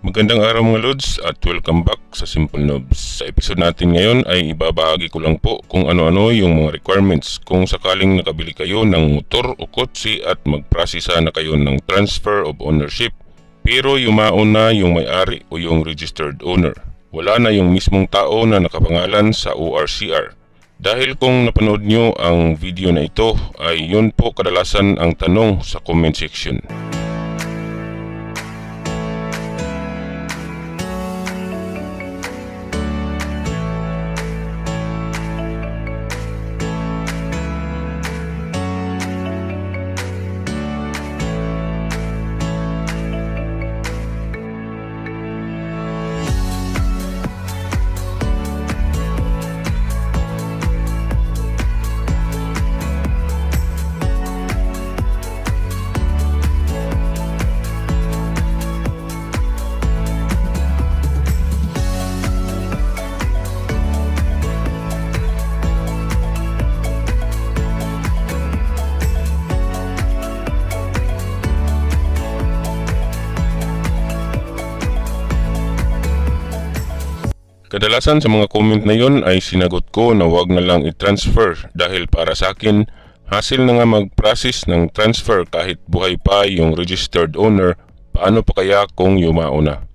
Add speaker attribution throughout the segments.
Speaker 1: Magandang araw mga Lods at welcome back sa Simple Nobs. Sa episode natin ngayon ay ibabahagi ko lang po kung ano-ano yung mga requirements kung sakaling nakabili kayo ng motor o kotse at magprasisa na kayo ng transfer of ownership pero yumaon na yung may-ari o yung registered owner. Wala na yung mismong tao na nakapangalan sa ORCR. Dahil kung napanood nyo ang video na ito ay yun po kadalasan ang tanong sa comment section. Kadalasan sa mga comment na yon ay sinagot ko na wag na lang i-transfer dahil para sa akin, hassle na nga mag-process ng transfer kahit buhay pa yung registered owner, paano pa kaya kung yumao na?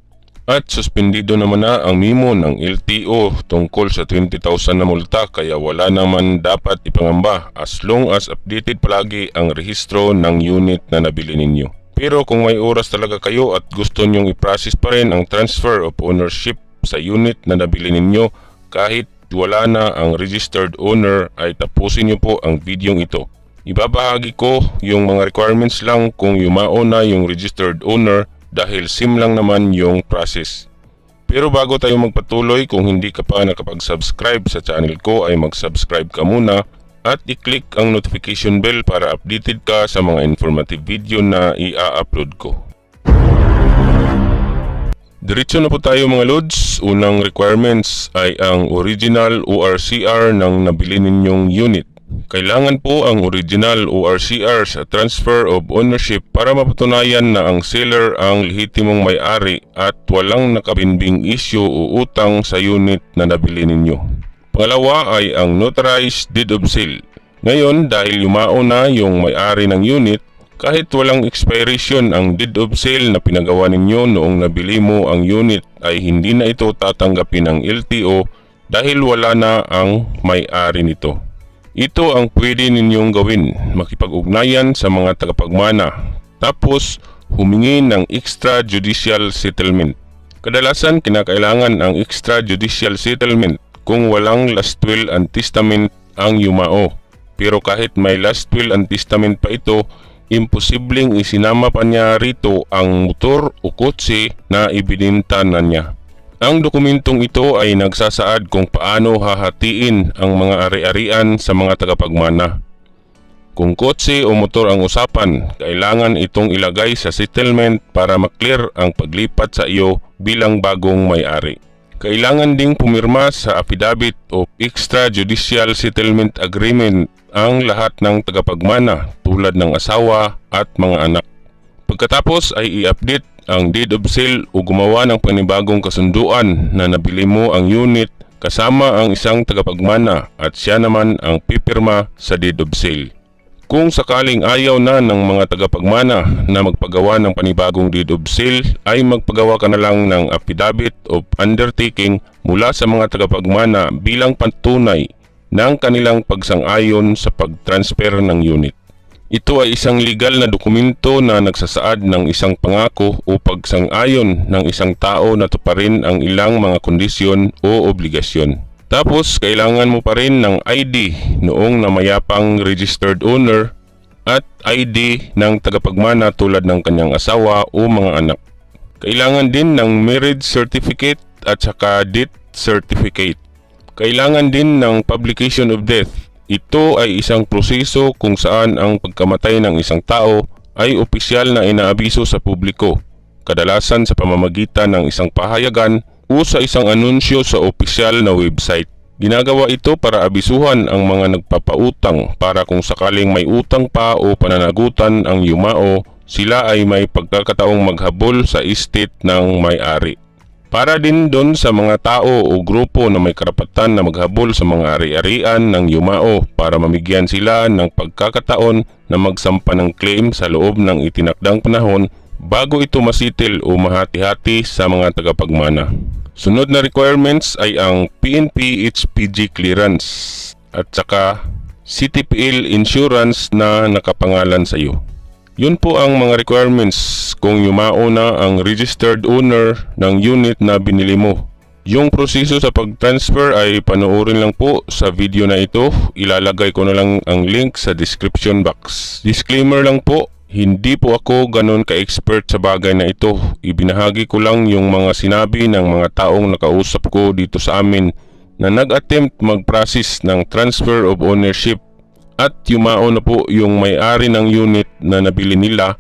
Speaker 1: At suspendido naman na ang memo ng LTO tungkol sa 20,000 na multa kaya wala naman dapat ipangamba as long as updated palagi ang rehistro ng unit na nabili ninyo. Pero kung may oras talaga kayo at gusto nyong i-process pa rin ang transfer of ownership sa unit na nabili ninyo kahit wala na ang registered owner ay tapusin nyo po ang videong ito. Ibabahagi ko yung mga requirements lang kung yumao na yung registered owner dahil sim lang naman yung process. Pero bago tayo magpatuloy, kung hindi ka pa nakapag-subscribe sa channel ko ay mag-subscribe ka muna at i-click ang notification bell para updated ka sa mga informative video na i-upload ko. Diretso na po tayo mga lods. Unang requirements ay ang original ORCR ng nabili ninyong unit. Kailangan po ang original ORCR sa transfer of ownership para mapatunayan na ang seller ang lehitimong may-ari at walang nakabinbing issue o utang sa unit na nabili ninyo. Pangalawa ay ang notarized deed of sale. Ngayon dahil yumao na yung may-ari ng unit, kahit walang expiration ang deed of sale na pinagawa ninyo noong nabili mo ang unit ay hindi na ito tatanggapin ng LTO dahil wala na ang may-ari nito. Ito ang pwede ninyong gawin, makipag-ugnayan sa mga tagapagmana, tapos humingi ng extrajudicial settlement. Kadalasan kinakailangan ang extrajudicial settlement kung walang last will and testament ang yumao. Pero kahit may last will and testament pa ito, imposibleng isinama pa niya rito ang motor o kotse na ibininta na niya. Ang dokumentong ito ay nagsasaad kung paano hahatiin ang mga ari-arian sa mga tagapagmana. Kung kotse o motor ang usapan, kailangan itong ilagay sa settlement para maklear ang paglipat sa iyo bilang bagong may-ari. Kailangan ding pumirma sa affidavit o extrajudicial settlement agreement ang lahat ng tagapagmana tulad ng asawa at mga anak. Pagkatapos ay i-update ang deed of sale o gumawa ng panibagong kasunduan na nabili mo ang unit kasama ang isang tagapagmana at siya naman ang pipirma sa deed of sale. Kung sakaling ayaw na ng mga tagapagmana na magpagawa ng panibagong deed of sale ay magpagawa ka na lang ng affidavit of undertaking mula sa mga tagapagmana bilang pantunay ng kanilang pagsang-ayon sa pag-transfer ng unit. Ito ay isang legal na dokumento na nagsasaad ng isang pangako o pagsang-ayon ng isang tao na tuparin ang ilang mga kondisyon o obligasyon. Tapos, kailangan mo pa rin ng ID noong namayapang registered owner at ID ng tagapagmana tulad ng kanyang asawa o mga anak. Kailangan din ng marriage certificate at saka death certificate. Kailangan din ng publication of death. Ito ay isang proseso kung saan ang pagkamatay ng isang tao ay opisyal na inaabiso sa publiko, kadalasan sa pamamagitan ng isang pahayagan o sa isang anunsyo sa opisyal na website. Ginagawa ito para abisuhan ang mga nagpapautang para kung sakaling may utang pa o pananagutan ang yumao sila ay may pagkakataong maghabol sa estate ng may-ari. Para din doon sa mga tao o grupo na may karapatan na maghabol sa mga ari-arian ng yumao para mamigyan sila ng pagkakataon na magsampa ng claim sa loob ng itinakdang panahon bago ito masitil o mahati-hati sa mga tagapagmana. Sunod na requirements ay ang PNP HPG clearance at saka CTPL insurance na nakapangalan sa iyo. Yun po ang mga requirements kung yumao na ang registered owner ng unit na binili mo. Yung proseso sa pag-transfer ay panoorin lang po sa video na ito. Ilalagay ko na lang ang link sa description box. Disclaimer lang po, hindi po ako ganun ka-expert sa bagay na ito. Ibinahagi ko lang yung mga sinabi ng mga taong nakausap ko dito sa amin na nag-attempt mag-process ng transfer of ownership at yumao na po yung may-ari ng unit na nabili nila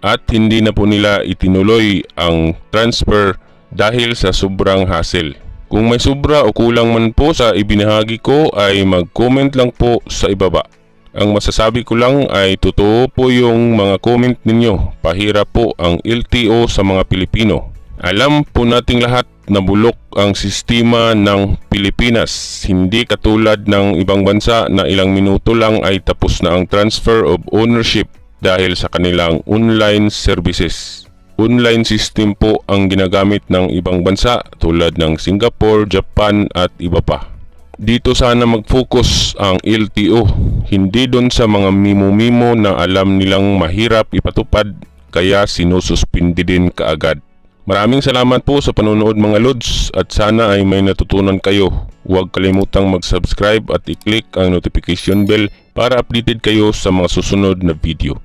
Speaker 1: at hindi na po nila itinuloy ang transfer dahil sa sobrang hassle. Kung may sobra o kulang man po sa ibinahagi ko ay mag-comment lang po sa ibaba. Ang masasabi ko lang ay totoo po yung mga comment ninyo. Pahira po ang LTO sa mga Pilipino. Alam po nating lahat na bulok ang sistema ng Pilipinas. Hindi katulad ng ibang bansa na ilang minuto lang ay tapos na ang transfer of ownership dahil sa kanilang online services. Online system po ang ginagamit ng ibang bansa tulad ng Singapore, Japan at iba pa. Dito sana mag-focus ang LTO, hindi doon sa mga mimo-mimo na alam nilang mahirap ipatupad kaya sinususpindi din kaagad. Maraming salamat po sa panonood mga Lods at sana ay may natutunan kayo. Huwag kalimutang mag-subscribe at i-click ang notification bell para updated kayo sa mga susunod na video.